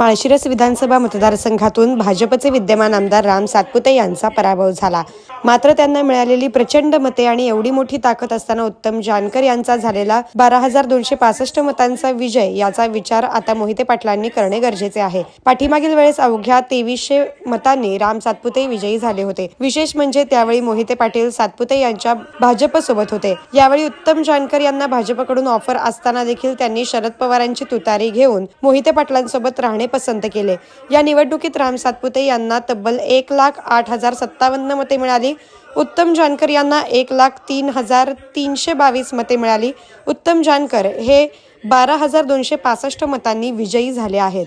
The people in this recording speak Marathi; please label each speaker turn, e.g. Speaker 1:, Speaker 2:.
Speaker 1: माळशिरस विधानसभा मतदारसंघातून भाजपचे विद्यमान आमदार राम सातपुते यांचा पराभव झाला. मात्र त्यांना मिळालेली प्रचंड मते आणि एवढी मोठी ताकद असताना उत्तम जानकर यांचा झालेला बारा हजार दोनशे पासष्ट मतांचा विजय याचा विचार आता मोहिते पाटलांनी करणे गरजेचे आहे. पाठीमागील वेळेस अवघ्या तेवीसशे मतांनी राम सातपुते विजयी झाले होते. विशेष म्हणजे त्यावेळी मोहिते पाटील सातपुते यांच्या भाजप सोबत होते. यावेळी उत्तम जानकर यांना भाजपकडून ऑफर असताना देखील त्यांनी शरद पवारांची तुतारी घेऊन मोहिते पाटलांसोबत राहणे पसंत केले. या निवडणुकीत राम सातपुते यांना तब्बल एक लाख आठ हजार सत्तावन्न मते मिळाली. उत्तम जानकर यांना एक लाख तीन हजार तीनशे बावीस मते मिळाली. उत्तम जानकर हे बारा हजार दोनशे पासष्ट मतांनी विजयी झाले आहेत.